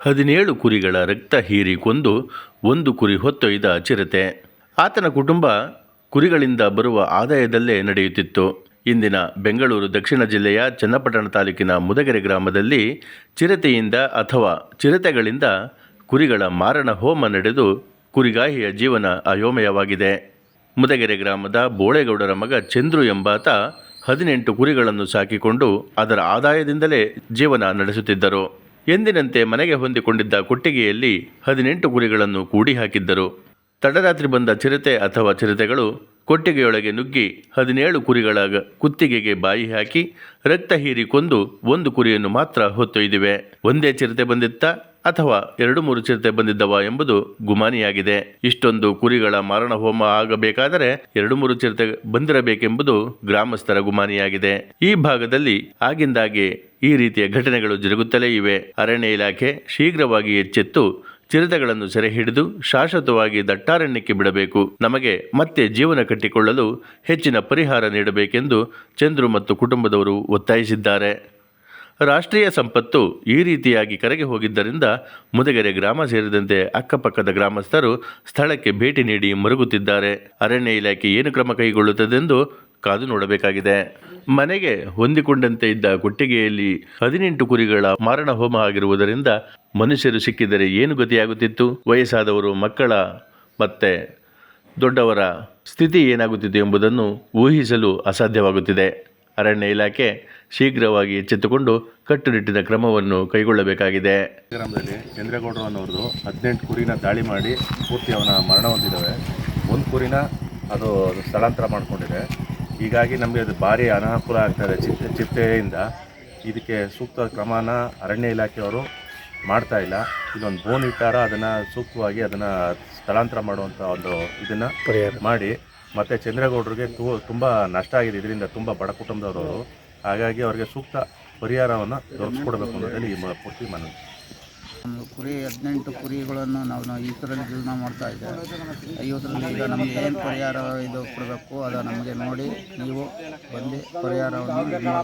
ಹದಿನೇಳು ಕುರಿಗಳ ರಕ್ತ ಹೀರಿ ಕೊಂದು ಒಂದು ಕುರಿ ಹೊತ್ತೊಯ್ದ ಚಿರತೆ. ಆತನ ಕುಟುಂಬ ಕುರಿಗಳಿಂದ ಬರುವ ಆದಾಯದಲ್ಲೇ ನಡೆಯುತ್ತಿತ್ತು. ಇಂದಿನ ಬೆಂಗಳೂರು ದಕ್ಷಿಣ ಜಿಲ್ಲೆಯ ಚನ್ನಪಟ್ಟಣ ತಾಲೂಕಿನ ಮುದಗೆರೆ ಗ್ರಾಮದಲ್ಲಿ ಚಿರತೆಯಿಂದ ಅಥವಾ ಚಿರತೆಗಳಿಂದ ಕುರಿಗಳ ಮಾರಣ ಹೋಮ ನಡೆದು ಕುರಿಗಾಹಿಯ ಜೀವನ ಅಯೋಮಯವಾಗಿದೆ. ಮುದಗೆರೆ ಗ್ರಾಮದ ಬೋಳೆಗೌಡರ ಮಗ ಚಂದ್ರು ಎಂಬಾತ ಹದಿನೆಂಟು ಕುರಿಗಳನ್ನು ಸಾಕಿಕೊಂಡು ಅದರ ಆದಾಯದಿಂದಲೇ ಜೀವನ ನಡೆಸುತ್ತಿದ್ದರು. ಎಂದಿನಂತೆ ಮನೆಗೆ ಹೊಂದಿಕೊಂಡಿದ್ದ ಕೊಟ್ಟಿಗೆಯಲ್ಲಿ ಹದಿನೆಂಟು ಕುರಿಗಳನ್ನು ಕೂಡಿ ಹಾಕಿದ್ದರು. ತಡರಾತ್ರಿ ಬಂದ ಚಿರತೆ ಅಥವಾ ಚಿರತೆಗಳು ಕೊಟ್ಟಿಗೆಯೊಳಗೆ ನುಗ್ಗಿ ಹದಿನೇಳು ಕುರಿಗಳ ಕುತ್ತಿಗೆಗೆ ಬಾಯಿ ಹಾಕಿ ರಕ್ತ ಹೀರಿಕೊಂದು ಒಂದು ಕುರಿಯನ್ನು ಮಾತ್ರ ಹೊತ್ತೊಯ್ದಿವೆ. ಒಂದೇ ಚಿರತೆ ಬಂದಿತ್ತ? ಅಥವಾ ಎರಡು ಮೂರು ಚಿರತೆ ಬಂದಿದ್ದವ ಎಂಬುದು ಗುಮಾನಿಯಾಗಿದೆ. ಇಷ್ಟೊಂದು ಕುರಿಗಳ ಮಾರಣ ಹೋಮ ಆಗಬೇಕಾದರೆ ಎರಡು ಮೂರು ಚಿರತೆ ಬಂದಿರಬೇಕೆಂಬುದು ಗ್ರಾಮಸ್ಥರ ಗುಮಾನಿಯಾಗಿದೆ. ಈ ಭಾಗದಲ್ಲಿ ಆಗಿಂದಾಗೆ ಈ ರೀತಿಯ ಘಟನೆಗಳು ಜರುಗುತ್ತಲೇ ಇವೆ. ಅರಣ್ಯ ಇಲಾಖೆ ಶೀಘ್ರವಾಗಿ ಎಚ್ಚೆತ್ತು ಚಿರತೆಗಳನ್ನು ಸೆರೆ ಹಿಡಿದು ಶಾಶ್ವತವಾಗಿ ದಟ್ಟಾರಣ್ಯಕ್ಕೆ ಬಿಡಬೇಕು. ನಮಗೆ ಮತ್ತೆ ಜೀವನ ಕಟ್ಟಿಕೊಳ್ಳಲು ಹೆಚ್ಚಿನ ಪರಿಹಾರ ನೀಡಬೇಕೆಂದು ಚಂದ್ರು ಮತ್ತು ಕುಟುಂಬದವರು ಒತ್ತಾಯಿಸಿದ್ದಾರೆ. ರಾಷ್ಟ್ರೀಯ ಸಂಪತ್ತು ಈ ರೀತಿಯಾಗಿ ಕರೆಗೆ ಹೋಗಿದ್ದರಿಂದ ಮುದಗೆರೆ ಗ್ರಾಮ ಸೇರಿದಂತೆ ಅಕ್ಕಪಕ್ಕದ ಗ್ರಾಮಸ್ಥರು ಸ್ಥಳಕ್ಕೆ ಭೇಟಿ ನೀಡಿ ಮರುಗುತ್ತಿದ್ದಾರೆ. ಅರಣ್ಯ ಇಲಾಖೆ ಏನು ಕ್ರಮ ಕೈಗೊಳ್ಳುತ್ತದೆಂದು ಕಾದು ನೋಡಬೇಕಾಗಿದೆ. ಮನೆಗೆ ಹೊಂದಿಕೊಂಡಂತೆ ಇದ್ದ ಕೊಟ್ಟಿಗೆಯಲ್ಲಿ ಹದಿನೆಂಟು ಕುರಿಗಳ ಮಾರಣ ಹೋಮ ಆಗಿರುವುದರಿಂದ ಮನುಷ್ಯರು ಸಿಕ್ಕಿದರೆ ಏನು ಗತಿಯಾಗುತ್ತಿತ್ತು? ವಯಸ್ಸಾದವರು, ಮಕ್ಕಳ ಮತ್ತೆ ದೊಡ್ಡವರ ಸ್ಥಿತಿ ಏನಾಗುತ್ತಿದೆ ಎಂಬುದನ್ನು ಊಹಿಸಲು ಅಸಾಧ್ಯವಾಗುತ್ತಿದೆ. ಅರಣ್ಯ ಇಲಾಖೆ ಶೀಘ್ರವಾಗಿ ಎಚ್ಚೆತ್ತುಕೊಂಡು ಕಟ್ಟುನಿಟ್ಟಿನ ಕ್ರಮವನ್ನು ಕೈಗೊಳ್ಳಬೇಕಾಗಿದೆ. ಗ್ರಾಮದಲ್ಲಿ ಚಂದ್ರೇಗೌಡರು ಅನ್ನೋರ್ದು ಹದಿನೆಂಟು ಕುರಿನ ದಾಳಿ ಮಾಡಿ ಪೂರ್ತಿ ಅವನ ಮರಣ ಹೊಂದಿದ್ದಾವೆ. ಒಂದು ಕುರಿನ ಅದು ಸ್ಥಳಾಂತರ ಮಾಡಿಕೊಂಡಿದೆ. ಹೀಗಾಗಿ ನಮಗೆ ಅದು ಭಾರಿ ಅನಾನುಕೂಲ ಆಗ್ತಾಯಿದೆ ಚಿತ್ತ ಚಿತ್ತೆಯಿಂದ. ಇದಕ್ಕೆ ಸೂಕ್ತ ಕ್ರಮನ ಅರಣ್ಯ ಇಲಾಖೆಯವರು ಮಾಡ್ತಾ ಇಲ್ಲ. ಇದೊಂದು ಬೋನ್ ಇಟ್ಟಾರ ಅದನ್ನು ಸೂಕ್ತವಾಗಿ ಅದನ್ನು ಸ್ಥಳಾಂತರ ಮಾಡುವಂಥ ಒಂದು ಇದನ್ನು ಮಾಡಿ ಮತ್ತು ಚಂದ್ರೇಗೌಡರಿಗೆ ತು, ತುಂಬ ನಷ್ಟ ಆಗಿದೆ ಇದರಿಂದ ತುಂಬ ಬಡ ಕುಟುಂಬದವರು. ಹಾಗಾಗಿ ಅವರಿಗೆ ಸೂಕ್ತ ಪರಿಹಾರವನ್ನು ದೊರಕಿಸ್ಕೊಡ್ಬೇಕು ಅನ್ನೋದ್ರಲ್ಲಿ ಈ ಪೂರ್ತಿ ಮನವಿ ಕುರಿ, ಹದಿನೆಂಟು ಕುರಿಗಳನ್ನು ನಾವು ಈ ಥರದಲ್ಲಿ ಜೀವನ ಮಾಡ್ತಾ ಇದ್ದೇವೆ ಇವತ್ತರಲ್ಲಿ ಈಗ ನಮಗೆ ಏನು ಪರಿಹಾರ ಇದು ಕೊಡಬೇಕು ಅದು ನಮಗೆ ನೋಡಿ ನೀವು ಬಂದು ಪರಿಹಾರವನ್ನು.